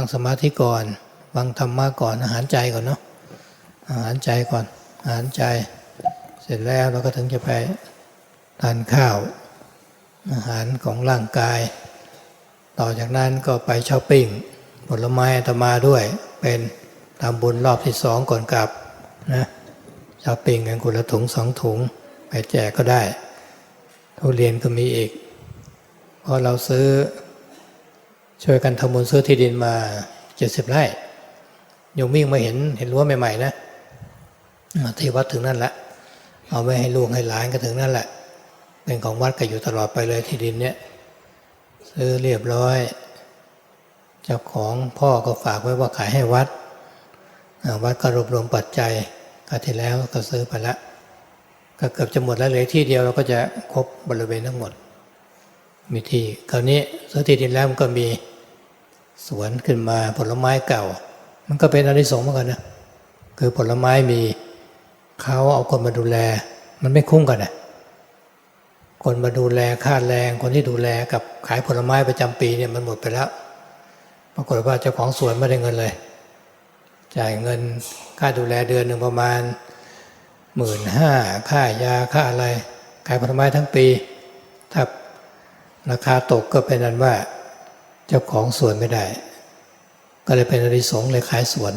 นั่งสมาธิก่อนฟังธรรมะก่อนอาหารใจก่อนเนาะอาหารใจก่อน อาหารใจ เสร็จแล้วเราก็ถึงจะไปทานข้าว อาหารของร่างกาย ต่อจากนั้นก็ไปช้อปปิ้งผลไม้อาตมาด้วย เป็นทำบุญรอบที่สองก่อนกลับนะช้อปปิ้งกันคนละถุงสองถุง ไปแจกก็ได้ทุเรียนก็มีอีกเพราะเราซื้อ ช่วยกันทำบุญซื้อที่ดินมาเจ็ดสิบไร่โยมวิ่งมาเห็นเห็นรั้วใหม่ๆนะอ่าที่วัดถึงนั่นแหละ เอาไว้ให้ลูกให้หลานก็ถึงนั่นแหละ เป็นของวัดก็อยู่ตลอดไปเลยที่ดินเนี้ยซื้อเรียบร้อยเจ้าของพ่อก็ฝากไว้ว่าขายให้วัด วัดก็รวบรวมปัจจัยก็ที่แล้วก็ซื้อไปละก็เกือบจะหมดแล้วเลือที่เดียวเราก็จะครบบริเวณทั้งหมด มีที่คราวนี้ซื้อที่ดินแล้วมันก็มีสวนขึ้นมาผลไม้เก่า มันก็เป็นอนิสงส์เหมือนกันนะคือผลไม้มีเขาเอาคนมาดูแล มันไม่คุ้มกันนะคนมาดูแลค่าแรงคนที่ดูแลกับขายผลไม้ประจำปีเนี่ยมันหมดไปแล้วปรากฏว่าเจ้าของสวนไม่ได้เงินเลย จ่ายเงินค่าดูแลเดือนหนึ่งประมาณหมื่นห้าค่ายาค่าอะไร ขายผลไม้ทั้งปี ถ้า ราคาตกก็เป็นนั้นว่า เจ้าของสวนไม่ได้ ก็เลยเป็นอริสงเลยขายสวน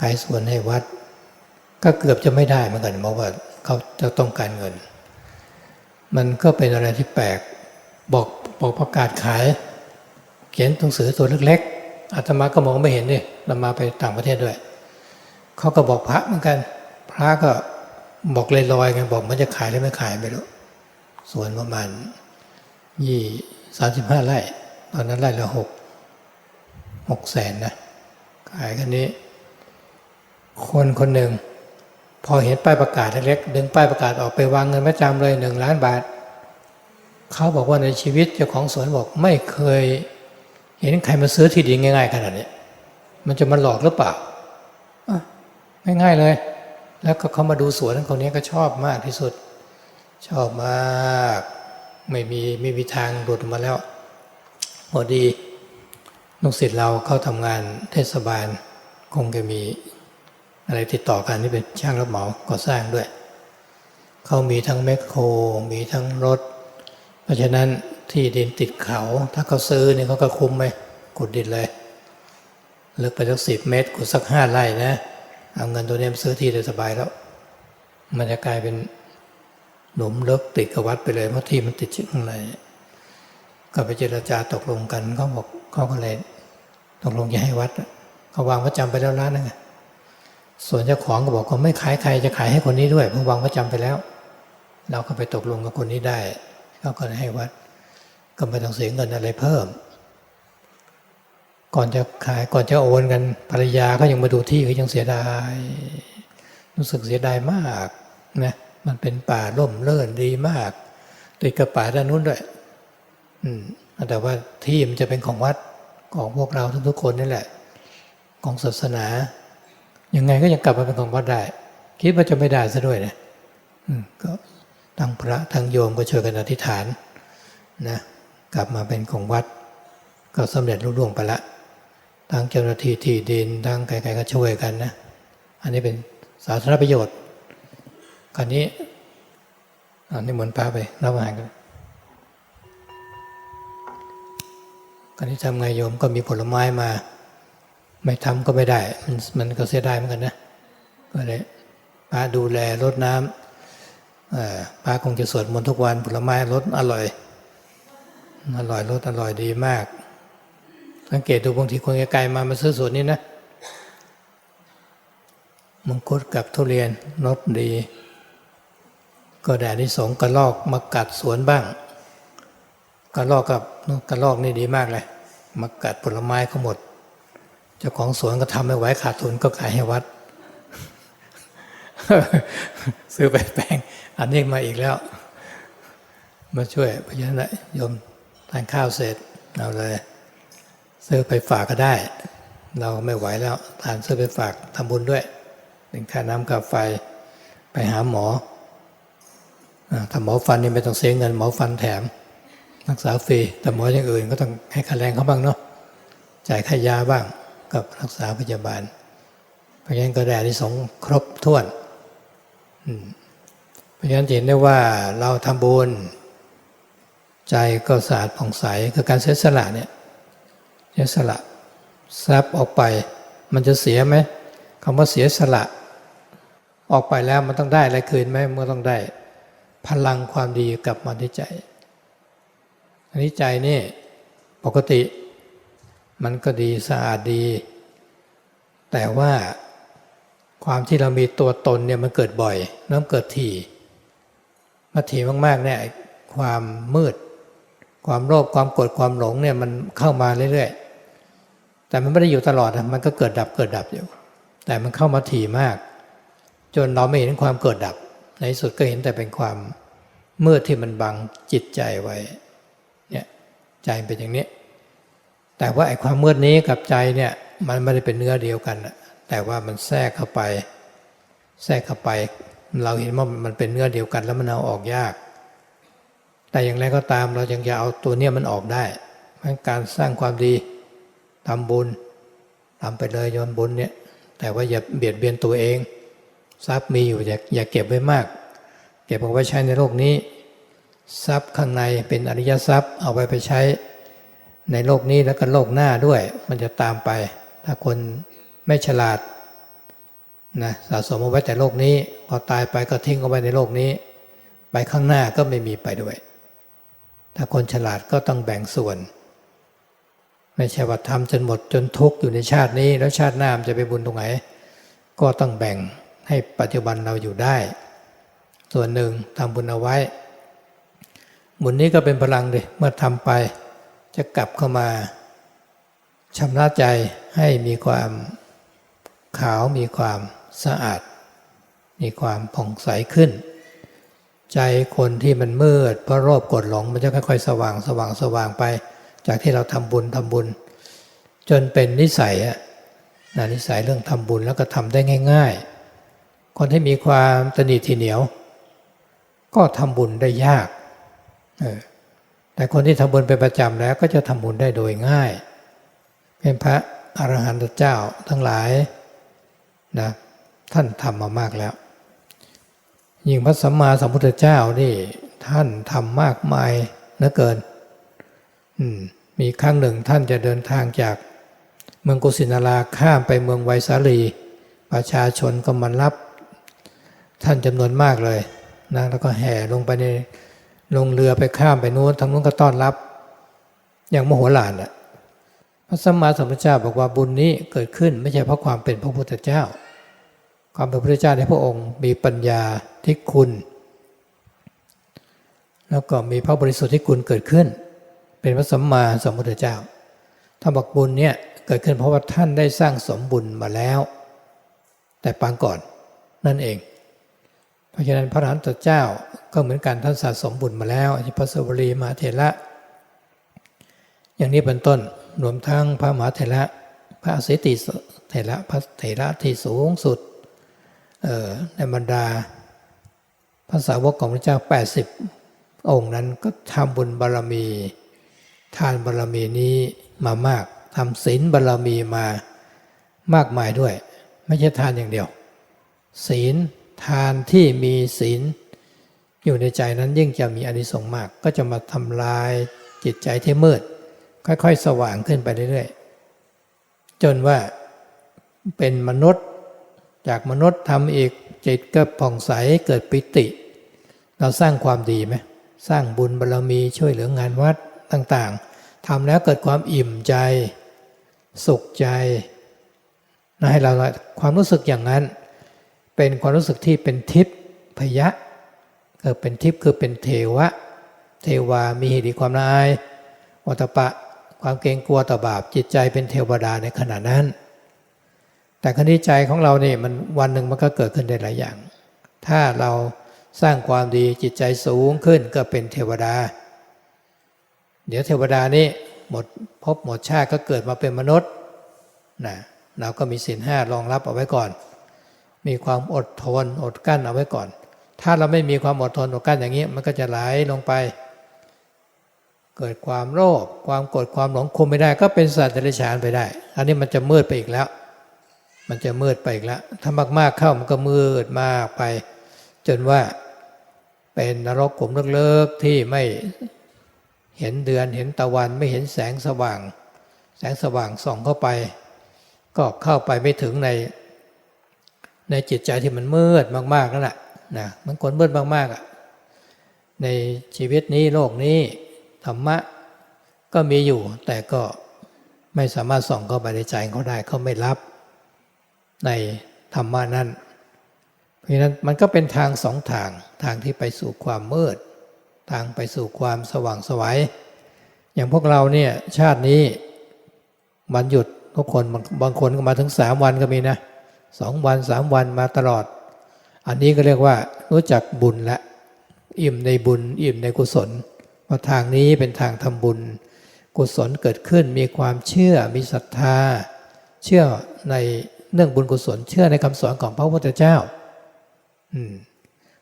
ขายสวนให้วัด ก็เกือบจะไม่ได้เหมือนกันเพราะว่าเขาจะต้องการเงิน มันก็เป็นอะไรที่แปลกบอกบอกประกาศขาย เขียนหนังสือตัวเล็กๆอาตมาก็มองไม่เห็นนี่เรามาไปต่างประเทศด้วยเขาก็บอกพระเหมือนกัน พระก็บอกลอยๆกันบอกมันจะขายหรือไม่ขายไม่รู้ส่วนประมาณ ยี่สามสิบห้าไร่ ตอนนั้นไร่ละหกหกแสนนะ ขายกันนี้ คนคนหนึ่ง พอเห็นป้ายประกาศเล็ก ดึงป้ายประกาศออกไปวางเงินประจำเลยหนึ่งล้านบาท เขาบอกว่าในชีวิตเจ้าของสวนบอกไม่เคย เห็นใครมาซื้อที่ดินง่ายๆขนาดนี้ มันจะมาหลอกหรือเปล่าง่ายๆเลย แล้วก็เขามาดูสวนคนนี้ก็ชอบมากที่สุด ชอบมาก ไม่มีไม่มีทางหลุดมาแล้วพอดีลูกศิษย์เราเข้าทำงานเทศบาลคงจะมีอะไรติดต่อกันที่เป็นช่างรับเหมาก่อสร้างด้วย เขามีทั้งแมคโคร มีทั้งรถ เพราะฉะนั้นที่ดินติดเขา ถ้าเขาซื้อเนี่ยเขาก็คุ้มไหมขุดดินเลยลึกไปสักสิบเมตรขุดสักห้าไร่นะ เอาเงินตัวนี้ซื้อที่ได้สบายแล้ว มันจะกลายเป็น หลุมเลึกติดกับวัดไปเลยเพราะที่มันติดชิดข้างในก็ไปเจรจาตกลงกันเขาบอกเขาก็เลยตกลงจะให้วัดเขาวางประจำไปแล้วล้านนึงอะส่วนเจ้าของก็บอกเขาไม่ขายใครจะขายให้คนนี้ด้วยเพราะวางประจำไปแล้ว เราก็ไปตกลงกับคนนี้ได้เขาก็เลยให้วัด ก็ไม่ต้องเสียเงินอะไรเพิ่ม ก่อนจะขายก่อนจะโอนกันภรรยาก็ยังมาดูที่ก็ยังเสียดาย รู้สึกเสียดายมากนะ มันเป็นป่าร่มเรื่นดีมาก ติดกับป่าด้านนู้นด้วย อืมแต่ว่าที่มันจะเป็นของวัดของพวกเราทุกๆคนนี่แหละ ของศาสนา ยังไงก็ยังกลับมาเป็นของวัดได้ คิดว่าจะไม่ได้ซะด้วยนะก็ทั้งพระทั้งโยมก็ช่วยกันอธิษฐานนะกลับมาเป็นของวัด ก็สำเร็จรุ่ล่วงไปละทั้งเจ้าหน้าที่ที่ดินทั้งใครๆก็ช่วยกันนะ อันนี้เป็นสาธารณประโยชน์ คราวนี้อันนี้เหมือนพาไปรับอาหารกันคราวนี้ทำไงโยมก็มีผลไม้มา ไม่ทำก็ไม่ได้ มันมันก็เสียดายเหมือนกันนะก็เลยป้าดูแลรดน้ำป้าคงจะสวดมนต์ทุกวันผลไม้รสอร่อย อร่อยรสอร่อยดีมาก สังเกตดูบางทีคนไกลๆมามาซื้อสวนนี้นะมังคุดกับทุเรียนรสดี ก็แดดที่สงกระลอกมากัดสวนบ้าง กระลอกกับกระลอกนี่ดีมากเลยมากัดผลไม้เขาหมด เจ้าของสวนก็ทำไม่ไหวขาดทุนก็ขายให้วัด ซื้อไปแปลง อันนี้มาอีกแล้ว มาช่วยพราะฉะนั้นโยมทานข้าวเสร็จเอาเลย ซื้อไปฝากก็ได้ เราไม่ไหวแล้วทานซื้อไปฝากทำบุญด้วย เป็นค่าน้ำค่าไฟไปหาหมอ ถ้าหมอฟันนี่ไม่ต้องเสียเงินหมอฟันแถมรักษาฟรี แต่หมออย่างอื่นก็ต้องให้ค่าแรงเขาบ้างเนาะจ่ายค่ายาบ้างกับรักษาพยาบาล เพราะฉะนั้นก็ได้ที่สงครบถ้วนเพราะฉะนั้นเห็นได้ว่าเราทำบุญใจก็สะอาดผ่องใสคือการเสียสละเนี่ยเสียสละทรัพย์ออกไป มันจะเสียไหมคำว่าเสียสละ ออกไปแล้วมันต้องได้อะไรคืนไหมมันก็ต้องได้ พลังความดีกลับมาที่ใจ อันนี้ใจนี่ปกติมันก็ดีสะอาดดี แต่ว่าความที่เรามีตัวตนเนี่ยมันเกิดบ่อยเริ่มเกิดถี่มาถี่มากๆเนี่ยความมืด ความโลภความโกรธความหลงเนี่ยมันเข้ามาเรื่อยๆ แต่มันไม่ได้อยู่ตลอดนะมันก็เกิดดับเกิดดับอยู่ แต่มันเข้ามาถี่มาก จนเราไม่เห็นความเกิดดับ ในที่สุดก็เห็นแต่เป็นความมืดที่มันบังจิตใจไว้เนี่ยใจเป็นอย่างนี้ แต่ว่าไอ้ความมืดนี้กับใจเนี่ยมันไม่ได้เป็นเนื้อเดียวกัน แต่ว่ามันแทรกเข้าไป แทรกเข้าไป เราเห็นว่ามันเป็นเนื้อเดียวกัน แล้วมันเอาออกยาก แต่อย่างไรก็ตามเรายังจะเอาตัวเนี้ยมันออกได้เพราะการสร้างความดีทำบุญทำไปเลยยอมบุญเนี่ยแต่ว่าอย่าเบียดเบียนตัวเอง ทรัพย์มีอยู่อย่าอย่าเก็บไว้มาก เก็บเอาไว้ใช้ในโลกนี้ ทรัพย์ข้างในเป็นอริยทรัพย์เอาไปไปใช้ในโลกนี้แล้วก็โลกหน้าด้วย มันจะตามไป ถ้าคนไม่ฉลาดนะสะสมเอาไว้แต่โลกนี้ พอตายไปก็ทิ้งเอาไว้ในโลกนี้ ไปข้างหน้าก็ไม่มีไปด้วย ถ้าคนฉลาดก็ต้องแบ่งส่วน ไม่ใช่ว่าทำจนหมดจนทุกข์อยู่ในชาตินี้ แล้วชาติหน้ามันจะไปบุญตรงไหน ก็ต้องแบ่ง ให้ปัจจุบันเราอยู่ได้ ส่วนหนึ่งทำบุญเอาไว้ บุญนี้ก็เป็นพลังเลยเมื่อทำไป จะกลับเข้ามาชำระใจให้มีความขาวมีความสะอาด มีความผ่องใสขึ้น ใจคนที่มันมืดเพราะโรคกดหลงมันจะค่อยๆ สว่างสว่างสว่างไป จากที่เราทำบุญทำบุญ จนเป็นนิสัยอะนะนิสัยเรื่องทำบุญแล้วก็ทำได้ง่าย ๆ คนที่มีความตนีทีเหนียว ก็ทำบุญได้ยากแต่คนที่ทำบุญเป็นประจำแล้วก็จะทำบุญได้โดยง่าย เป็นพระอรหันตเจ้าทั้งหลายนะท่านทำมามากแล้ว ยิ่งพระสัมมาสัมพุทธเจ้านี่ท่านทำมากมายเหลือเกินมีครั้งหนึ่งท่านจะเดินทางจากเมืองกุสินาราข้ามไปเมืองไวสาลี ประชาชนก็มารับ ท่านจำนวนมากเลยนะแล้วก็แห่ลงไปในลงเรือไปข้ามไปนู้นทางนู้นก็ต้อนรับ อย่างมโหฬารน่ะพระสัมมาสัมพุทธเจ้าบอกว่าบุญนี้เกิดขึ้นไม่ใช่เพราะความเป็นพระพุทธเจ้า ความเป็นพระพุทธเจ้าในพระองค์มีปัญญาที่คุณ แล้วก็มีพระบริสุทธิ์ที่คุณเกิดขึ้น เป็นพระสัมมาสัมพุทธเจ้าถ้าบอกบุญเนี่ยเกิดขึ้นเพราะว่าท่านได้สร้างสมบุญมาแล้ว แต่ปางก่อนนั่นเอง เพราะฉะนั้นพระอรหันตเจ้าก็เหมือนกันท่านสะสมบุญมาแล้วที่พระสวรีมาเถระอย่างนี้เป็นต้นรวมทั้งพระมหาเถระพระอสิติเถระพระเถระที่สูงสุดในบรรดาภาษาวกของพระเจ้า 80 องค์นั้นก็ทำบุญบารรมี ทานบารรมีนี้มามากทำศีลบารรมีมามากมายด้วย ไม่ใช่ทานอย่างเดียว ศีล ทานที่มีศีล อยู่ในใจนั้นยิ่งจะมีอานิสงส์มาก ก็จะมาทำลายจิตใจที่มืด ค่อยๆ สว่างขึ้นไปเรื่อยๆ จนว่าเป็นมนุษย์จากมนุษย์ทำอีกจิตก็ผ่องใสเกิดปิติ เราสร้างความดีไหมสร้างบุญบารรมีช่วยเหลืองานวัดต่างๆทำแล้วเกิดความอิ่มใจ สุขใจนะให้เราความรู้สึกอย่างนั้น เป็นความรู้สึกที่เป็นทิพย์พยะเกิดเป็นทิพย์คือเป็นเทวะ เทวามีเหตุความละอายวัตปะความเกรงกลัวต่อบาปจิตใจเป็นเทวดาในขณะนั้น แต่คณิใจของเราเนี่ยมันวันหนึ่งมันก็เกิดขึ้นได้หลายอย่าง ถ้าเราสร้างความดีจิตใจสูงขึ้นก็เป็นเทวดา เดี๋ยวเทวดานี่หมดพบหมดชาติก็เกิดมาเป็นมนุษย์นะเราก็มีศีลห้ารองรับเอาไว้ก่อน มีความอดทนอดกั้นเอาไว้ก่อน ถ้าเราไม่มีความอดทนอดกั้นอย่างนี้ มันก็จะไหลลงไป เกิดความโลภความโกรธความหลงคุมไม่ได้ ก็เป็นสัตว์เดรัจฉานไปได้ อันนี้มันจะมืดไปอีกแล้ว มันจะมืดไปอีกแล้ว ถ้ามากๆเข้ามันก็มืดมากไป จนว่าเป็นนรกขุมเลิกๆที่ไม่เห็นเดือนเห็นตะวันไม่เห็นแสงสว่าง แสงสว่างส่องเข้าไป ก็เข้าไปไม่ถึงใน ในจิตใจที่มันมืดมากๆนั่นแหละนะมันคนมืดมากๆอะในชีวิตนี้โลกนี้ธรรมะก็มีอยู่ แต่ก็ไม่สามารถส่องเข้าไปในใจเขาได้เขาไม่รับในธรรมะนั้นเพราะฉะนั้นมันก็เป็นทางสองทางทางที่ไปสู่ความมืด ทางไปสู่ความสว่างสวัยอย่างพวกเราเนี่ยชาตินี้วันหยุดทุกคนบางคนก็มาถึงสามวันก็มีนะ สองวันสามวันมาตลอด อันนี้ก็เรียกว่า รู้จักบุญและอิ่มในบุญ อิ่มในกุศลว่าทางนี้เป็นทางทำบุญ กุศลเกิดขึ้นมีความเชื่อมีศรัทธา เชื่อในเรื่องบุญกุศล เชื่อในคำสอนของพระพุทธเจ้าอืม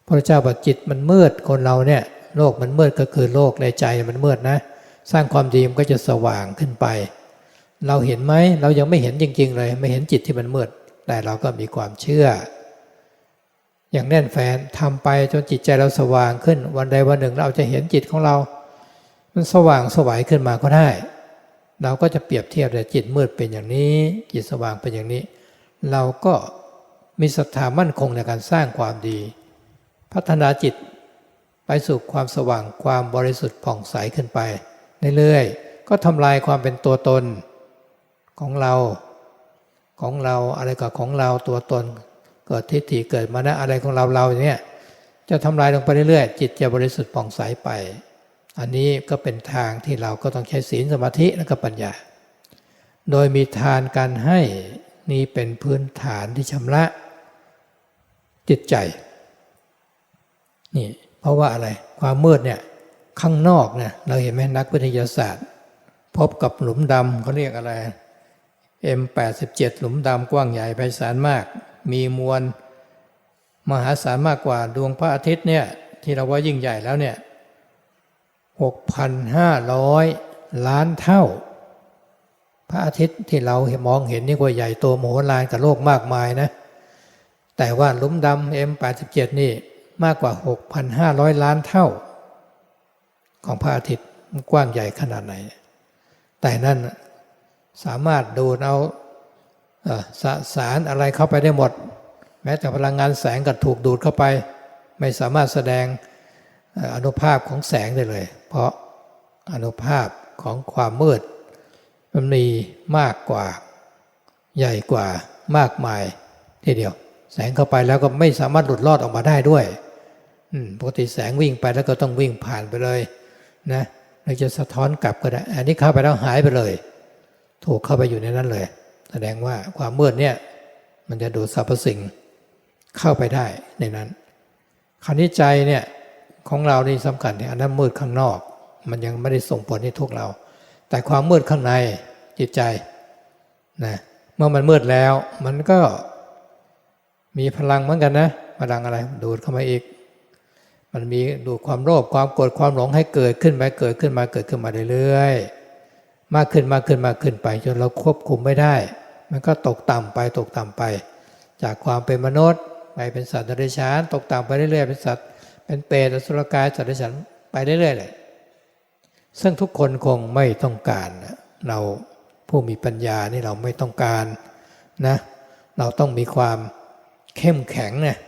พระเจ้าบอกจิตมันมืดคนเราเนี่ยโลกมันมืดก็คือโลกในใจมันมืดนะ สร้างความดีมันก็จะสว่างขึ้นไป เราเห็นไหมเรายังไม่เห็นจริง ๆ เลย ไม่เห็นจิตที่มันมืด แต่เราก็มีความเชื่อ อย่างแน่นแฟนทำไปจนจิตใจเราสว่างขึ้น วันใดวันหนึ่งเราจะเห็นจิตของเรา มันสว่างสวัยขึ้นมาก็ได้ เราก็จะเปรียบเทียบแต่จิตมืดเป็นอย่างนี้ จิตสว่างเป็นอย่างนี้ เราก็มีศรัทธามั่นคงในการสร้างความดี พัฒนาจิตไปสู่ความสว่างความบริสุทธิ์ผ่องใสขึ้นไปเรื่อยๆก็ทำลายความเป็นตัวตนของเรา ของเราอะไรกับของเราตัวตนเกิดทิฏฐิเกิดมานะอะไรของเราเราเนี่ยจะทำลายลงไปเรื่อยๆจิตจะบริสุทธิ์ผ่องใสไป อันนี้ก็เป็นทางที่เราก็ต้องใช้ศีลสมาธิและก็ปัญญา โดยมีทานการให้นี่เป็นพื้นฐานที่ชำระจิตใจนี่เพราะว่าอะไรความมืดเนี่ยข้างนอกเนี่ยเราเห็นไหมนักวิทยาศาสตร์ พบกับหลุมดำเขาเรียกอะไร M87 หลุมดำกว้างใหญ่ไพศาลมาก มีมวล มหาศาลมากกว่าดวงพระอาทิตย์เนี่ยที่เราว่ายิ่งใหญ่แล้วเนี่ย 6,500 ล้านเท่า พระอาทิตย์ที่เรามองเห็นนี่ก็ใหญ่โตโมโหลานกับโลกมากมายนะ แต่ว่าหลุมดำ M87 นี่มากกว่า 6,500 ล้านเท่า ของพระอาทิตย์กว้างใหญ่ขนาดไหน แต่นั่น สามารถดูดเอาสสารอะไรเข้าไปได้หมด แม้แต่พลังงานแสงก็ถูกดูดเข้าไป ไม่สามารถแสดงอนุภาพของแสงได้เลย เพราะอนุภาพของความมืด มันมีมากกว่า ใหญ่กว่ามากมายทีเดียว แสงเข้าไปแล้วก็ไม่สามารถหลุดรอดออกมาได้ด้วยปกติแสงวิ่งไปแล้วก็ต้องวิ่งผ่านไปเลยนะหรือจะสะท้อนกลับก็ได้ อันนี้เข้าไปแล้วหายไปเลย ถูกเข้าไปอยู่ในนั้นเลย แสดงว่าความมืดเนี่ยมันจะดูดสรรพสิ่งเข้าไปได้ในนั้น คราวนี้ใจเนี่ยของเรานี่สำคัญเนี่อันนั้นมืดข้างนอก มันยังไม่ได้ส่งผลให้ทุกเรา แต่ความมืดข้างในจิตใจนะเมื่อมันมืดแล้ว มันก็มีพลังเหมือนกันนะพลังอะไรดูดเข้ามาอีก มันมีดูดความโลภความโกรธความหลงให้เกิดขึ้นไปเกิดขึ้นมาเกิดขึ้นมาเรื่อยๆ มากขึ้นมากขึ้นมากขึ้นไป จนเราควบคุมไม่ได้ มันก็ตกต่ำไปตกต่ำไป จากความเป็นมนุษย์ไปเป็นสัตว์เดรัจฉานตกต่ำไปเรื่อยๆเป็นสัตว์ เป็นเปรตอสุรกายสัตว์เดรัจฉานไปเรื่อยๆเลยซึ่งทุกคนคงไม่ต้องการนะเราผู้มีปัญญานี่เราไม่ต้องการนะเราต้องมีความเข้มแข็งเนี่ย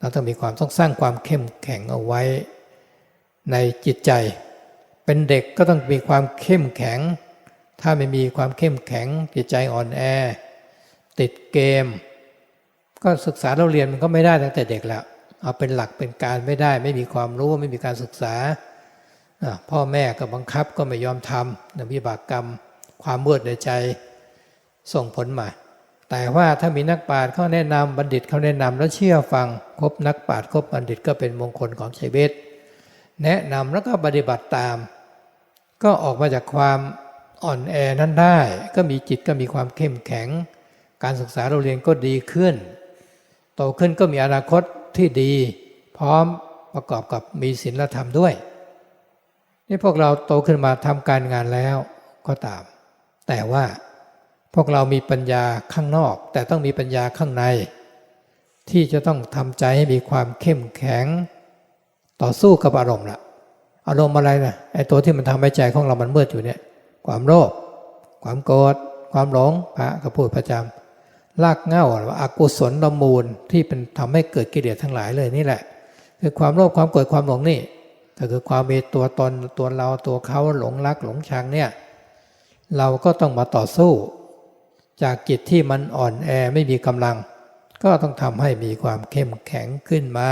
เราต้องมีความต้องสร้างความเข้มแข็งเอาไว้ในจิตใจ เป็นเด็กก็ต้องมีความเข้มแข็ง ถ้าไม่มีความเข้มแข็งจิตใจอ่อนแอ ติดเกม ก็ศึกษาเราเรียนมันก็ไม่ได้ตั้งแต่เด็กแล้วเอาเป็นหลักเป็นการไม่ได้ ไม่มีความรู้ไม่มีการศึกษา พ่อแม่ก็บังคับก็ไม่ยอมทำนวิบากกรรม ความมืดในใจส่งผลมา แต่ว่าถ้ามีนักปราชญ์เขาแนะนำบัณฑิตเขาแนะนำแล้วเชื่อฟังคบนักปราชญ์คบบัณฑิตก็เป็นมงคลของชีวิตแนะนำแล้วก็ปฏิบัติตาม ก็ออกมาจากความ อ่อนแอนั้นได้ ก็มีจิตก็มีความเข้มแข็ง การศึกษาเราเรียนก็ดีขึ้น โตขึ้นก็มีอนาคตที่ดี พร้อมประกอบกับมีศีลธรรมด้วย นี่พวกเราโตขึ้นมาทำการงานแล้วก็ตาม แต่ว่าพวกเรามีปัญญาข้างนอก แต่ต้องมีปัญญาข้างใน ที่จะต้องทำใจให้มีความเข้มแข็ง ต่อสู้กับอารมณ์ละอารมณ์อะไรนะไอ้ตัวที่มันทำให้ใจของเรามันมืดอยู่เนี่ย ความโลภความโกรธความหลงพระก็พูดประจำลากเง่าอากุศลละมูลที่เป็นทำให้เกิดกิเลสทั้งหลายเลยนี่แหละ คือความโลภความโกรธความหลงนี่ก็คือความมีตัวตนตัวเราตัวเขาหลงรักหลงชังเนี่ยเราก็ต้องมาต่อสู้ จากจิตที่มันอ่อนแอไม่มีกำลัง ก็ต้องทำให้มีความเข้มแข็งขึ้นมา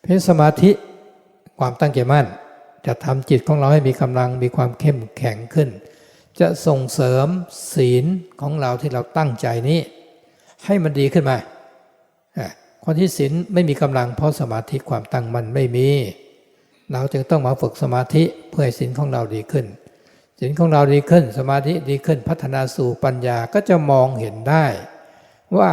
เพราะสมาธิความตั้งใจมั่น จะทำจิตของเราให้มีกำลังมีความเข้มแข็งขึ้น จะส่งเสริมศีลของเราที่เราตั้งใจนี้ ให้มันดีขึ้นมาคนที่ศีลไม่มีกำลังเพราะสมาธิความตั้งมันไม่มี เราจึงต้องมาฝึกสมาธิเพื่อให้ศีลของเราดีขึ้นศีลของเราดีขึ้น สมาธิดีขึ้นพัฒนาสู่ปัญญาก็จะมองเห็นได้ ว่า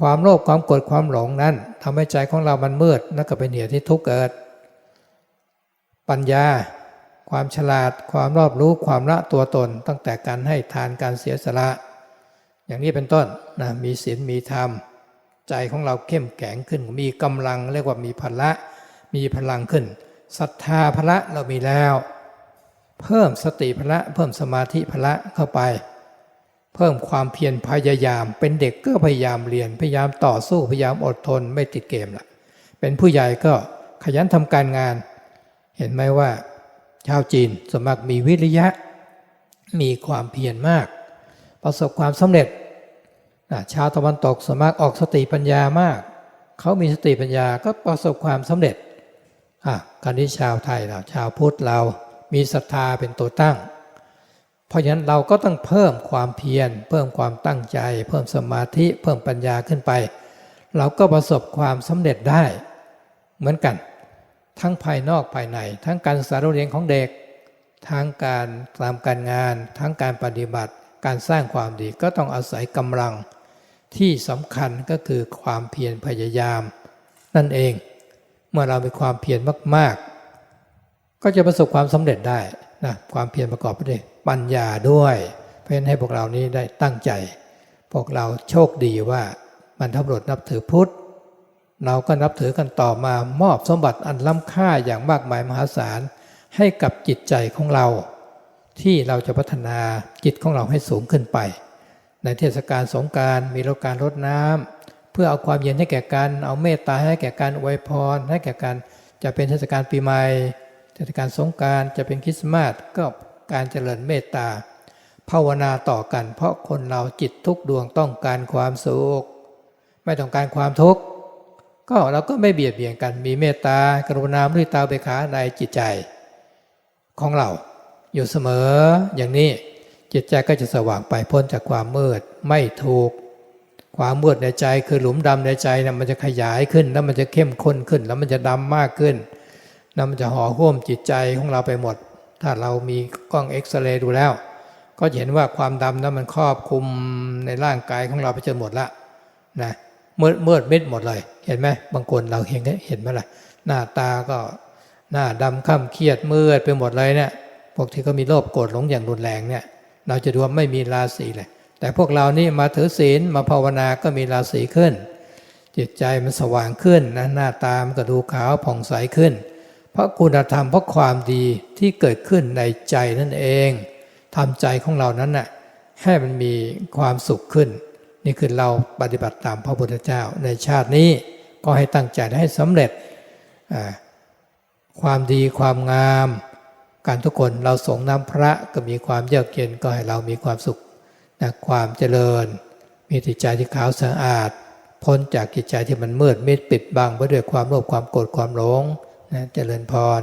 ความโลภความโกรธความหลงนั้นทำให้ใจของเรามันมืดนั่นก็เป็นเหตุที่ทุกข์เกิด ปัญญา ความฉลาด ความรอบรู้ความละตัวตน ตั้งแต่การให้ทานการเสียสละ อย่างนี้เป็นต้นนะมีศีลมีธรรม ใจของเราเข้มแข็งขึ้นมีกำลังเรียกว่ามีพละ มีพลังขึ้นศรัทธาพละเรามีแล้ว เพิ่มสติพละ เพิ่มสมาธิพละเข้าไป เพิ่มความเพียรพยายาม เป็นเด็กก็พยายามเรียนพยายามต่อสู้พยายามอดทนไม่ติดเกมละเป็นผู้ใหญ่ก็ขยันทำการงาน เห็นไหมว่า ชาวจีนสวนมัครมีวิริยะ มีความเพียรมาก ประสบความสำเร็จชาวตะวันตกสวนมัครออกสติปัญญามาก เขามีสติปัญญาก็ประสบความสำเร็จอะการที่ชาวไทยเราชาวพุทธเรามีศรัทธาเป็นตัวตั้ง เพราะฉะนั้นเราก็ต้องเพิ่มความเพียร เพิ่มความตั้งใจ เพิ่มสมาธิ เพิ่มปัญญาขึ้นไป เราก็ประสบความสำเร็จได้เหมือนกัน ทั้งภายนอกภายใน ทั้งการศึกษาเรียนของเด็ก ทั้งการตามการงาน ทั้งการปฏิบัติ การสร้างความดีก็ต้องอาศัยกำลัง ที่สำคัญก็คือความเพียรพยายาม นั่นเอง เมื่อเรามีความเพียรมากๆ ก็จะประสบความสำเร็จได้นะความเพียรประกอบไปด้วยปัญญาด้วย เพราะฉะนั้นให้พวกเรานี้ได้ตั้งใจ พวกเราโชคดีว่ามันทำรดนับถือพุทธ เราก็นับถือกันต่อมามอบสมบัติอันล้ำค่าอย่างมากมายมหาศาลให้กับจิตใจของเรา ที่เราจะพัฒนาจิตของเราให้สูงขึ้นไป ในเทศกาลสงการมีโอกการรดน้ำเพื่อเอาความเย็นให้แก่กัน เอาเมตตาให้แก่การอวยพรให้แก่กันจะเป็นเทศกาลปีใหม่ เทศกาลสงการจะเป็นคริสต์มาสก็การเจริญเมตตา ภาวนาต่อกัน เพราะคนเราจิตทุกดวงต้องการความสุข ไม่ต้องการความทุกข์ ก็เราก็ไม่เบียดเบียนกันมีเมตตากรุณามุทิตาเบขาในจิตใจ ของเรา อยู่เสมออย่างนี้จิตใจก็จะสว่างไปพ้นจากความมืดไม่ถูก ความมืดในใจคือหลุมดำในใจนะมันจะขยายขึ้น แล้วมันจะเข้มข้นขึ้น แล้วมันจะดำมากขึ้นแล้วมันจะห่อหุ้มจิตใจของเราไปหมด ถ้าเรามีกล้องเอ็กซเรย์ดูแล้ว ก็เห็นว่าความดำนั้นมันครอบคลุมในร่างกายของเราไปจนหมดละนะ มืดมืดมิดหมดเลย เห็นไหมบางคนเราเห็นเห็นไหมล่ะหน้าตาก็หน้าดำข้าเครียดมืดไปหมดเลยเนี่ยพวกที่เขามีโรคโกรธหลงอย่างรุนแรงเนี่ยเราจะดูว่าไม่มีราศีเลย แต่พวกเรานี่มาถือศีลมาภาวนาก็มีราศีขึ้น จิตใจมันสว่างขึ้นนะหน้าตามันก็ดูขาวผ่องใสขึ้น เพราะคุณธรรมเพราะความดีที่เกิดขึ้นในใจนั่นเองทำใจของเรานั้นน่ะให้มันมีความสุขขึ้น นี่คือเราปฏิบัติตามพระพุทธเจ้า ในชาตินี้ก็ให้ตั้งใจให้สำเร็จความดีความงามการทุกคนเราสงน้ำพระก็มีความเยือกเย็นก็ให้เรามีความสุขนะความเจริญ มีจิตใจที่ขาวสะอาด พ้นจากจิตใจที่มันมืดมิดปิดบังไปด้วยความโลภความโกรธความหลงนะเจริญพร